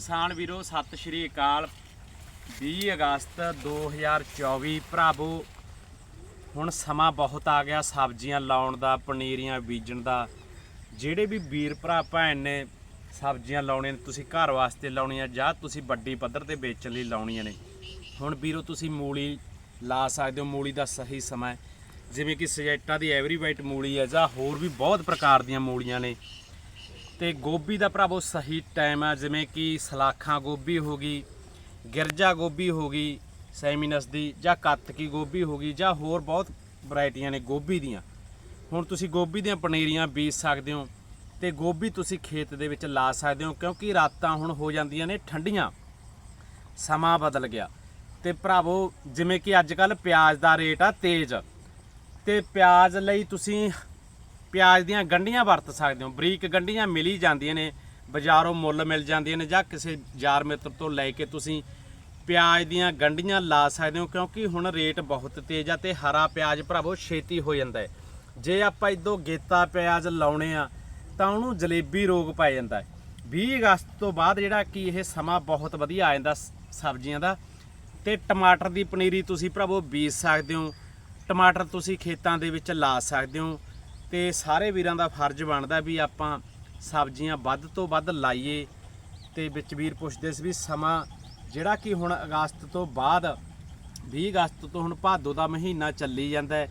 ਕਿਸਾਨ ਵੀਰੋ, ਸਤਿ ਸ਼੍ਰੀ ਅਕਾਲ। 20 ਅਗਸਤ 2024 ਭਰਾਵੋ, ਹੁਣ ਸਮਾਂ ਬਹੁਤ ਆ ਗਿਆ ਸਬਜ਼ੀਆਂ ਲਾਉਣ ਦਾ, ਪਨੀਰੀਆਂ ਬੀਜਣ ਦਾ। ਜਿਹੜੇ ਵੀ ਵੀਰ ਭਰਾ, ਭੈਣ ਨੇ ਸਬਜ਼ੀਆਂ ਲਾਉਣੀਆਂ ਨੇ, ਤੁਸੀਂ ਘਰ ਵਾਸਤੇ ਲਾਉਣੀਆਂ, ਜਾਂ ਤੁਸੀਂ ਵੱਡੀ ਪੱਧਰ ਤੇ ਵੇਚਣ ਲਈ ਲਾਉਣੀਆਂ ਨੇ। ਹੁਣ ਵੀਰੋ, ਤੁਸੀਂ ਮੂਲੀ ਲਾ ਸਕਦੇ ਹੋ, ਮੂਲੀ ਦਾ ਸਹੀ ਸਮਾਂ ਜਿਵੇਂ ਕਿ ਸਜੈਟਾ ਦੀ ਐਵਰੀ ਵਾਈਟ ਮੂਲੀ ਹੈ, ਜਾਂ ਹੋਰ ਵੀ ਬਹੁਤ ਪ੍ਰਕਾਰ ਦੀਆਂ ਮੂਲੀਆਂ ਨੇ। ਤੇ ਗੋਭੀ ਦਾ ਭਰਾਵੋ ਸਹੀ ਟਾਈਮ ਆ, ਜਿਵੇਂ ਕਿ ਸਲਾਖਾਂ ਗੋਭੀ ਹੋ ਗਈ, ਗਿਰਜਾ ਗੋਭੀ ਹੋ ਗਈ, ਸੈਮੀਨਸ ਦੀ, ਜਾਂ ਕੱਤਕੀ ਗੋਭੀ ਹੋ ਗਈ, ਜਾਂ ਹੋਰ ਬਹੁਤ ਵੈਰਾਈਟੀਆਂ ਨੇ ਗੋਭੀ ਦੀਆਂ। ਹੁਣ ਤੁਸੀਂ ਗੋਭੀ ਦੀਆਂ ਪਨੀਰੀਆਂ ਬੀਜ ਸਕਦੇ ਹੋ ਤੇ ਗੋਭੀ ਤੁਸੀਂ ਖੇਤ ਦੇ ਵਿੱਚ ਲਾ ਸਕਦੇ ਹੋ, ਕਿਉਂਕਿ ਰਾਤਾਂ ਹੁਣ ਹੋ ਜਾਂਦੀਆਂ ਨੇ, ਠੰਡੀਆਂ। ਸਮਾਂ ਬਦਲ ਗਿਆ। ਤੇ ਭਰਾਵੋ, ਜਿਵੇਂ ਕਿ ਅੱਜ ਕੱਲ ਪਿਆਜ਼ ਦਾ ਰੇਟ ਆ ਤੇਜ਼। ਤੇ ਪਿਆਜ਼ ਲਈ ਤੁਸੀਂ ਪਿਆਜ਼ ਦੀਆਂ ਗੰਢੀਆਂ ਵਰਤ ਸਕਦੇ ਹੋ। ਬਰੀਕ ਗੰਢੀਆਂ ਮਿਲੀ ਜਾਂਦੀਆਂ ਨੇ, ਬਾਜ਼ਾਰੋਂ ਮੁੱਲ ਮਿਲ ਜਾਂਦੀਆਂ ਨੇ ਜਾਂ ਕਿਸੇ ਯਾਰ ਮਿੱਤਰ ਤੋਂ ਲੈ ਕੇ ਤੁਸੀਂ ਪਿਆਜ਼ ਦੀਆਂ ਗੰਢੀਆਂ ਲਾ ਸਕਦੇ ਹੋ ਕਿਉਂਕਿ ਹੁਣ ਰੇਟ ਬਹੁਤ ਤੇਜ਼ ਆ ਤੇ ਹਰਾ ਪਿਆਜ਼ ਭਰਾਵੋ ਛੇਤੀ ਹੋ ਜਾਂਦਾ ਹੈ। ਜੇ ਆਪਾਂ ਇਦੋਂ ਗੇਤਾ ਪਿਆਜ਼ ਲਾਉਣੇ ਆ, ਤਾਂ ਉਹਨੂੰ ਜਲੇਬੀ ਰੋਗ ਪੈ ਜਾਂਦਾ ਹੈ। 20 ਅਗਸਤ ਤੋਂ ਬਾਅਦ ਜਿਹੜਾ ਕਿ ਇਹ ਸਮਾਂ ਬਹੁਤ ਵਧੀਆ ਆ ਜਾਂਦਾ ਸਬਜ਼ੀਆਂ ਦਾ। ਤੇ ਟਮਾਟਰ ਦੀ ਪਨੀਰੀ ਤੁਸੀਂ ਭਰਾਵੋ ਬੀਜ ਸਕਦੇ ਹੋ, ਟਮਾਟਰ ਤੁਸੀਂ ਖੇਤਾਂ ਦੇ ਵਿੱਚ ਲਾ ਸਕਦੇ ਹੋ। ਤੇ ਸਾਰੇ ਵੀਰਾਂ ਦਾ ਫਰਜ਼ ਬਣਦਾ ਵੀ ਆਪਾਂ ਸਬਜ਼ੀਆਂ ਵੱਧ ਤੋਂ ਵੱਧ ਲਾਈਏ ਤੇ ਵਿੱਚ ਵੀਰ ਪੁੱਛਦੇ ਸੀ ਵੀ ਸਮਾਂ ਜਿਹੜਾ ਕਿ ਹੁਣ ਅਗਸਤ ਤੋਂ ਬਾਅਦ 20 ਅਗਸਤ ਤੋਂ ਹੁਣ ਭਾਦੋ ਦਾ ਮਹੀਨਾ ਚੱਲੀ ਜਾਂਦਾ ਹੈ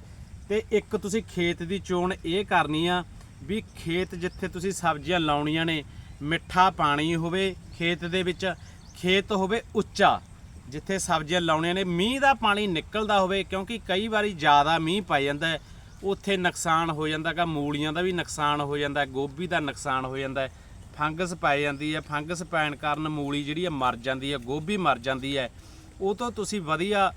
ਤੇ ਇੱਕ ਤੁਸੀਂ ਖੇਤ ਦੀ ਚੋਣ ਇਹ ਕਰਨੀ ਆ ਵੀ ਖੇਤ ਜਿੱਥੇ ਤੁਸੀਂ ਸਬਜ਼ੀਆਂ ਲਾਉਣੀਆਂ ਨੇ, ਮਿੱਠਾ ਪਾਣੀ ਹੋਵੇ ਖੇਤ ਦੇ ਵਿੱਚ, ਖੇਤ ਹੋਵੇ ਉੱਚਾ, ਜਿੱਥੇ ਸਬਜ਼ੀਆਂ ਲਾਉਣੀਆਂ ਨੇ, ਮੀਂਹ ਦਾ ਪਾਣੀ ਨਿਕਲਦਾ ਹੋਵੇ ਕਿਉਂਕਿ ਕਈ ਵਾਰੀ ਜ਼ਿਆਦਾ ਮੀਂਹ ਪੈ ਜਾਂਦਾ ਉੱਥੇ ਨੁਕਸਾਨ ਹੋ ਜਾਂਦਾ ਗਾ ਮੂਲੀਆਂ ਦਾ ਵੀ ਨੁਕਸਾਨ ਹੋ ਜਾਂਦਾ ਗੋਭੀ ਦਾ ਨੁਕਸਾਨ ਹੋ ਜਾਂਦਾ ਫੰਗਸ ਪੈ ਜਾਂਦੀ ਹੈ, ਫੰਗਸ ਪੈਣ ਕਾਰਨ ਮੂਲੀ ਜਿਹੜੀ ਹੈ ਮਰ ਜਾਂਦੀ ਹੈ, ਗੋਭੀ ਮਰ ਜਾਂਦੀ ਹੈ। ਉਹ ਤੋਂ ਤੁਸੀਂ ਵਧੀਆ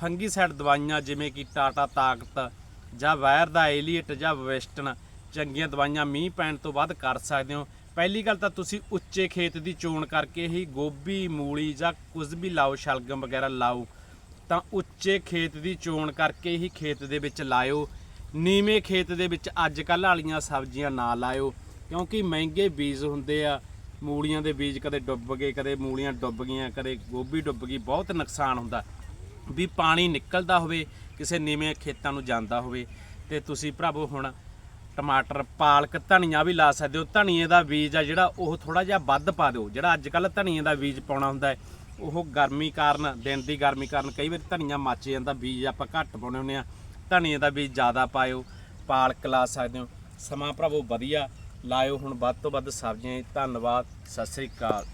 ਫੰਗੀਸਾਈਡ ਦਵਾਈਆਂ ਜਿਵੇਂ ਕਿ ਟਾਟਾ ਤਾਕਤ ਜਾਂ ਵਾਇਰ ਦਾ ਏਲੀਟ ਜਾਂ ਵੈਸਟਨ ਚੰਗੀਆਂ ਦਵਾਈਆਂ ਮੀਂਹ ਪੈਣ ਤੋਂ ਬਾਅਦ ਕਰ ਸਕਦੇ ਹੋ। ਪਹਿਲੀ ਗੱਲ ਤਾਂ ਤੁਸੀਂ ਉੱਚੇ ਖੇਤ ਦੀ ਚੋਣ ਕਰਕੇ ਹੀ ਗੋਭੀ, ਮੂਲੀ ਜਾਂ ਕੁਝ ਵੀ ਲਾਓ, ਸ਼ਲਗਮ ਵਗੈਰਾ ਲਾਓ, ਤਾਂ ਉੱਚੇ ਖੇਤ ਦੀ ਚੋਣ ਕਰਕੇ ਹੀ ਖੇਤ ਦੇ ਵਿੱਚ ਲਾਇਓ। ਨੀਵੇਂ ਖੇਤ ਦੇ ਵਿੱਚ ਅੱਜ ਕੱਲ੍ਹ ਵਾਲੀਆਂ ਸਬਜ਼ੀਆਂ ਨਾ ਲਾਇਓ, ਕਿਉਂਕਿ ਮਹਿੰਗੇ ਬੀਜ ਹੁੰਦੇ ਆ। ਮੂਲੀਆਂ ਦੇ ਬੀਜ ਕਦੇ ਡੁੱਬ ਗਏ, ਕਦੇ ਮੂਲੀਆਂ ਡੁੱਬ ਗਈਆਂ, ਕਦੇ ਗੋਭੀ ਡੁੱਬ ਗਈ, ਬਹੁਤ ਨੁਕਸਾਨ ਹੁੰਦਾ। ਵੀ ਪਾਣੀ ਨਿਕਲਦਾ ਹੋਵੇ, ਕਿਸੇ ਨੀਵੇਂ ਖੇਤਾਂ ਨੂੰ ਜਾਂਦਾ ਹੋਵੇ। ਤੇ ਤੁਸੀਂ ਭਰਾਵੋ ਹੁਣ ਟਮਾਟਰ, ਪਾਲਕ, ਧਨੀਆ ਵੀ ਲਾ ਸਕਦੇ ਹੋ। ਧਨੀਏ ਦਾ ਬੀਜ ਆ ਜਿਹੜਾ, ਉਹ ਥੋੜਾ ਜਿਹਾ ਵੱਧ ਪਾ ਦਿਓ। ਜਿਹੜਾ ਅੱਜ ਕੱਲ ਧਨੀਏ ਦਾ ਬੀਜ ਪਾਉਣਾ ਹੁੰਦਾ ਹੈ, ਉਹ ਗਰਮੀ ਕਾਰਨ, ਦਿਨ ਦੀ ਗਰਮੀ ਕਾਰਨ ਕਈ ਵਾਰੀ ਧਨੀਆ ਮੱਚ ਜਾਂਦਾ। ਬੀਜ ਆਪਾਂ ਘੱਟ ਪਾਉਣੇ ਹੁੰਦੇ ਆ ਧਨੀਏ ਦਾ ਬੀਜ ਜ਼ਿਆਦਾ ਪਾਇਓ ਪਾਲਕ ਲਾ ਸਕਦੇ ਹੋ। ਸਮਾਂ ਭਰਾਵੋ, ਵਧੀਆ। ਲਾਇਓ ਹੁਣ ਵੱਧ ਤੋਂ ਵੱਧ ਸਬਜ਼ੀਆਂ ਧੰਨਵਾਦ। ਸਤਿ ਸ੍ਰੀ ਅਕਾਲ।